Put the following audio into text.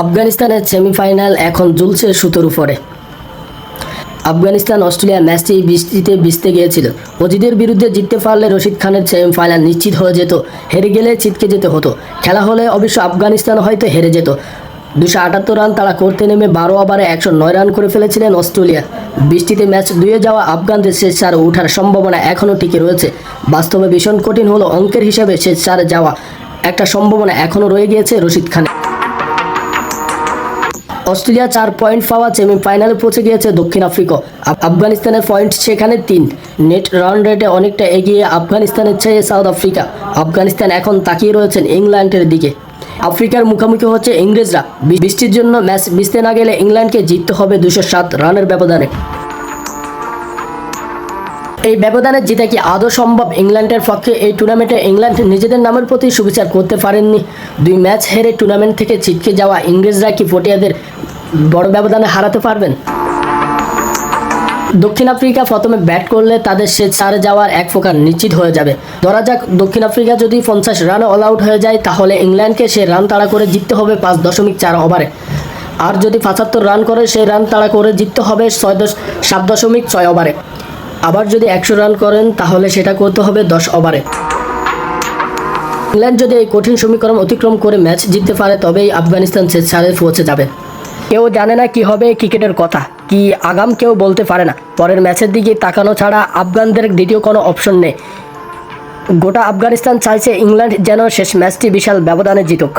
আফগানিস্তানের সেমিফাইনাল এখন ঝুলছে সুতোর উপরে। আফগানিস্তান অস্ট্রেলিয়া ম্যাচটি বৃষ্টিতে ভিজতে গিয়েছিল। অজিদের বিরুদ্ধে জিততে পারলে রশিদ খানের সেমিফাইনাল নিশ্চিত হয়ে যেত, হেরে গেলে ছিটকে যেতে হতো। খেলা হলে অবশ্য আফগানিস্তান হয়তো হেরে যেত। দুশো আটাত্তর রান তারা করতে নেমে বারো ওভারে একশো নয় রান করে ফেলেছিলেন অস্ট্রেলিয়া। বৃষ্টিতে ম্যাচ দুয়ে যাওয়া আফগানদের শেষ চারে ওঠার সম্ভাবনা এখনও টিকে রয়েছে। বাস্তবে ভীষণ কঠিন হলো অঙ্কের হিসাবে শেষ চারে যাওয়া। একটা সম্ভাবনা এখনও রয়ে গিয়েছে রশিদ খানের। অস্ট্রেলিয়া চার পয়েন্ট পাওয়া সেমিফাইনালে পৌঁছে গিয়েছে দক্ষিণ আফ্রিকা। আফগানিস্তানের পয়েন্ট সেখানে তিন। নেট রান রেটে অনেকটা এগিয়ে আফগানিস্তানের চেয়ে সাউথ আফ্রিকা। আফগানিস্তান এখন তাকিয়ে রয়েছেন ইংল্যান্ডের দিকে। আফ্রিকার মুখোমুখি হচ্ছে ইংরেজরা। বৃষ্টির জন্য ম্যাচ ভিজতে না গেলে ইংল্যান্ডকে জিততে হবে দুশো সাত রানের ব্যবধানে। এই ব্যবধানে জিতে কি আদৌ সম্ভব ইংল্যান্ডের পক্ষে এই টুর্নামেন্টে ইংল্যান্ড নিজেদের নামের প্রতি সুবিচার করতে পারেননি? দুই ম্যাচ হেরে টুর্নামেন্ট থেকে ছিটকে যাওয়া ইংরেজরা কি পটিয়াদের বড় ব্যবধানে হারাতে পারবেন? দক্ষিণ আফ্রিকা প্রথমে ব্যাট করলে তাদের সে ছাড়ে যাওয়ার এক প্রকার নিশ্চিত হয়ে যাবে। ধরা যাক, দক্ষিণ আফ্রিকা যদি পঞ্চাশ রানে অল আউট হয়ে যায়, তাহলে ইংল্যান্ডকে সে রান তাড়া করে জিততে হবে পাঁচ দশমিক চার ওভারে। আর যদি পঁচাত্তর রান করে সেই রান তাড়া করে জিততে হবে ছয় দশ সাত দশমিক ছয় ওভারে। আবার যদি একশো রান করেন, তাহলে সেটা করতে হবে দশ ওভারে। ইংল্যান্ড যদি এই কঠিন সমীকরণ অতিক্রম করে ম্যাচ জিততে পারে, তবেই আফগানিস্তান শেষ ছাড়ে পৌঁছে যাবে। কেউ জানে না কি হবে ক্রিকেটের কথা। কি আগাম কেউ বলতে পারে না। পরের ম্যাচের দিকে তাকানো ছাড়া আফগানদের দ্বিতীয় কোনো অপশন নেই। গোটা আফগানিস্তান চাইছে ইংল্যান্ড যেন শেষ ম্যাচটি বিশাল ব্যবধানে জিতুক।